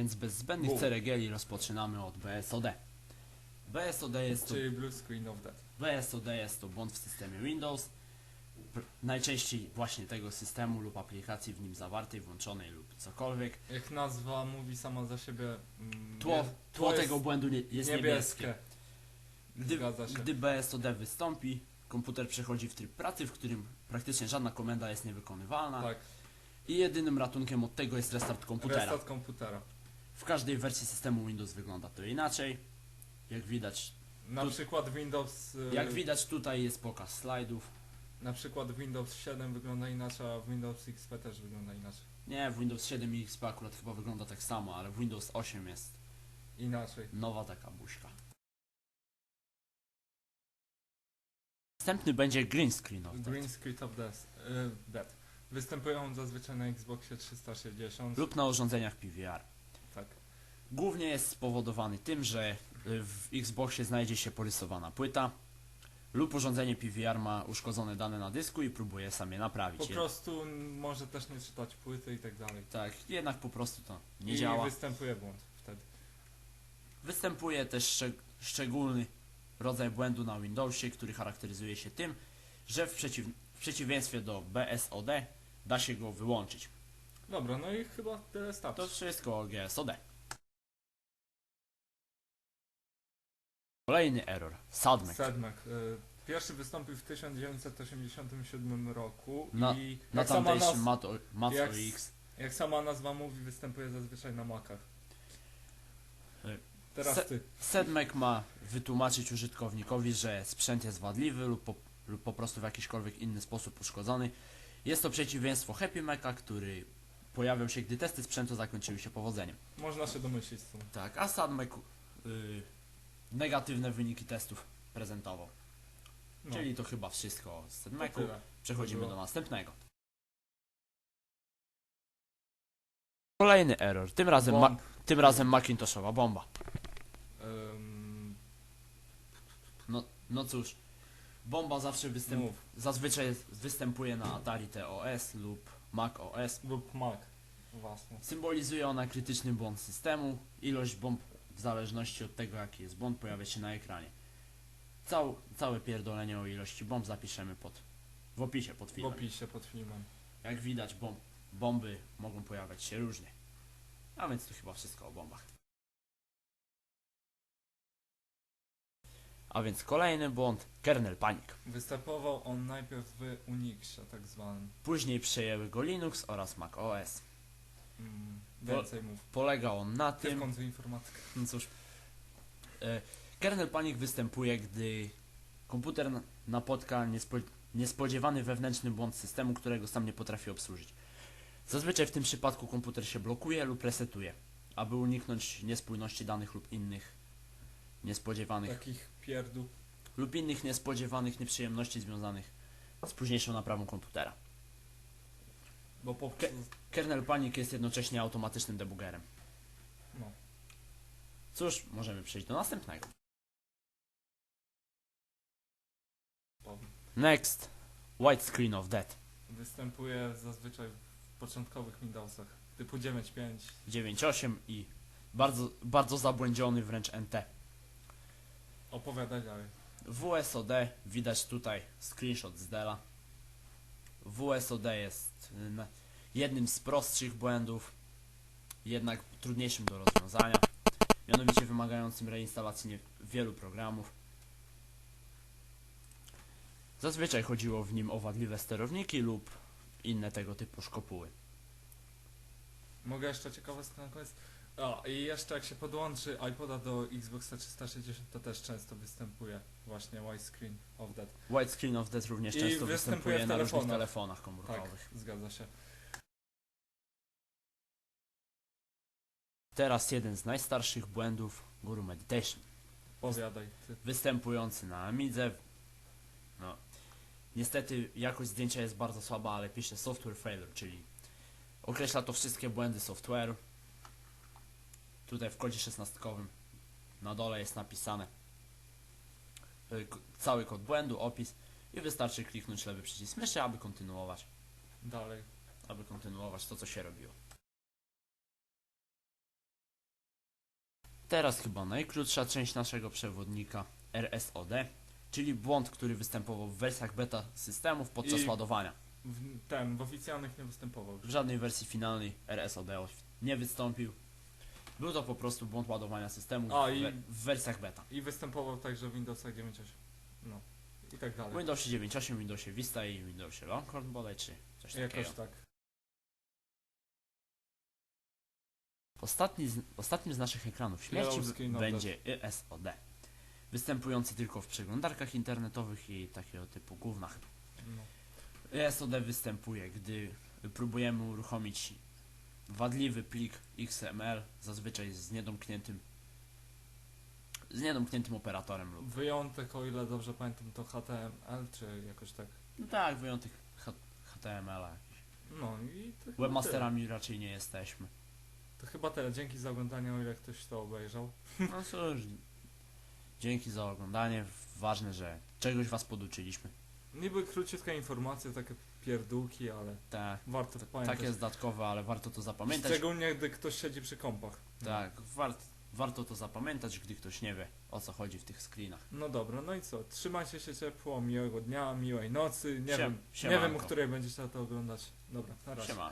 Więc bez zbędnych Mów. ceregieli rozpoczynamy od BSOD. BSOD jest to, Czyli Blue Screen of Death. BSOD jest to błąd w systemie Windows. Pr- Najczęściej właśnie tego systemu lub aplikacji w nim zawartej, włączonej lub cokolwiek. Jak nazwa mówi sama za siebie. mm, Tło, jest- tło jest tego błędu nie, jest niebieskie. Gdy, Zgadza się. gdy BSOD wystąpi, komputer przechodzi w tryb pracy, w którym praktycznie żadna komenda jest niewykonywalna Tak, i jedynym ratunkiem od tego jest restart komputera. restart komputera. W każdej wersji systemu Windows wygląda to inaczej. Jak widać, Na Tu- przykład Windows. y, jak widać tutaj jest pokaz slajdów. Na przykład Windows 7 wygląda inaczej, a w Windows XP też wygląda inaczej. Nie, w Windows 7 i XP akurat chyba wygląda tak samo, ale w Windows 8 jest Inaczej. nowa taka buźka. Następny będzie green screen of Green death, Screen of Death. y, Death. Występują zazwyczaj na Xboxie 360. lub na urządzeniach PVR. Tak. Głównie jest spowodowany tym, że y, w Xboxie znajdzie się porysowana płyta lub urządzenie PVR ma uszkodzone dane na dysku i próbuje sam je naprawić. Po prostu może też nie czytać płyty i tak dalej. Tak, jednak po prostu to nie I działa. występuje błąd wtedy. Występuje też szczeg- szczególny rodzaj błędu na Windowsie, który charakteryzuje się tym, że w, przeciw w przeciwieństwie do BSOD da się go wyłączyć. Dobra, no i chyba tyle starczy. To wszystko GSOD. Kolejny error. SADMEC. Sedmek. y, Pierwszy wystąpił w 1987 roku Na- i Na jak sama, tamtejszym naz- Mat, Mat jak OX. jak sama nazwa mówi, występuje zazwyczaj na Macach. Y, Teraz se- ty. SEDMEC ma wytłumaczyć użytkownikowi, że sprzęt jest wadliwy lub po, lub po prostu w jakiśkolwiek inny sposób uszkodzony. Jest to przeciwieństwo Happy Mecha, który pojawiał się, gdy testy sprzętu zakończyły się powodzeniem. Można się domyślić z tym. Tak, a SADMEC y, negatywne wyniki testów prezentował. No, Czyli to chyba wszystko z to SADMECu. tyle. Przechodzimy do następnego. Kolejny error, tym razem, ma, Bomb. tym razem Macintoshowa bomba. Ym, No, no cóż, bomba zawsze występ, mów. zazwyczaj występuje na Atari TOS lub Mac OS. Lub Mac. Właśnie. Symbolizuje ona krytyczny błąd systemu. Ilość bomb w zależności od tego jaki jest błąd pojawia się na ekranie. Cał, całe pierdolenie o ilości bomb zapiszemy pod, w opisie pod W filmem. opisie pod filmem. Jak widać bomb, bomby mogą pojawiać się różnie. A więc to chyba wszystko o bombach. A więc kolejny błąd, kernel panic. Występował on najpierw w Unixie tak zwanym. Później przejęły go Linux oraz Mac OS. Mm, więcej mów. Polega on na Ty w tym, końcu informatyka. no cóż, e, kernel panic występuje, gdy komputer na- napotka niespo, niespodziewany wewnętrzny błąd systemu, którego sam nie potrafi obsłużyć. Zazwyczaj w tym przypadku komputer się blokuje lub resetuje, aby uniknąć niespójności danych lub innych niespodziewanych Takich pierdół. lub innych niespodziewanych nieprzyjemności związanych z późniejszą naprawą komputera. Bo po... Ke- Kernel Panic jest jednocześnie automatycznym debugerem. No. Cóż, możemy przejść do następnego. Next. White Screen of Death. Występuje zazwyczaj w początkowych Windowsach. Typu 9.5. 9.8 i bardzo, bardzo zabłędziony wręcz NT. Opowiadaj dalej. WSOD, widać tutaj screenshot z Della. WSOD jest y, jednym z prostszych błędów, jednak trudniejszym do rozwiązania, mianowicie wymagającym reinstalacji nie- wielu programów. Zazwyczaj chodziło w nim o wadliwe sterowniki lub inne tego typu szkopuły. Mogę jeszcze ciekawostkę na koniec? O, i jeszcze jak się podłączy iPoda do Xboxa 360, to też często występuje właśnie widescreen of that. White Screen of Death również I często występuje występuje w na różnych telefonach. telefonach Tak, komórkowych. zgadza się. Teraz jeden z najstarszych błędów Guru Meditation. Powiadaj ty. występujący na Amidze. No, niestety jakość zdjęcia jest bardzo słaba, ale pisze software failure, czyli określa to wszystkie błędy software'u. Tutaj w kodzie szesnastkowym na dole jest napisane k- cały kod błędu, opis i wystarczy kliknąć lewy przycisk myszy, aby kontynuować, Dalej. aby kontynuować to, co się robiło. Teraz chyba najkrótsza część naszego przewodnika RSOD, czyli błąd, który występował w wersjach beta systemów podczas I- ładowania. W, ten, w oficjalnych nie występował. W żadnej wersji finalnej RSOD nie wystąpił. Był to po prostu błąd ładowania systemu A, w, i- w wersjach beta. I występował także w Windowsach 9.8. No. I tak W dalej. Windowsie 9.8, Windowsie Vista i Windowsie Longhorn bodaj, czy coś takiego. Jakoś tak. Ostatni z, ostatnim z naszych ekranów śmierci Yellow of będzie ESOD. Występujący tylko w przeglądarkach internetowych i takiego typu gównach. No. ESOD występuje, gdy próbujemy uruchomić wadliwy plik XML, zazwyczaj z niedomkniętym z niedomkniętym operatorem lub Wyjątek, o ile dobrze pamiętam, to HTML, czy jakoś tak. no tak, wyjątek H- HTML-a. No i to Webmasterami raczej nie jesteśmy. tyle. To chyba tyle. Dzięki za oglądanie, o ile ktoś to obejrzał. No cóż, dzięki za oglądanie. Ważne, że czegoś was poduczyliśmy. Niby króciutka informacje, takie pierdółki, ale Tak, warto t- pamiętać. tak jest dodatkowe, ale warto to zapamiętać. Szczególnie gdy ktoś siedzi przy kompach. Tak, wart, warto to zapamiętać, gdy ktoś nie wie o co chodzi w tych screenach. No dobra, no i co? Trzymajcie się ciepło, miłego dnia, miłej nocy. Nie Siem- wiem, nie wiem, o której będziecie to oglądać. Dobra, na razie. Siema.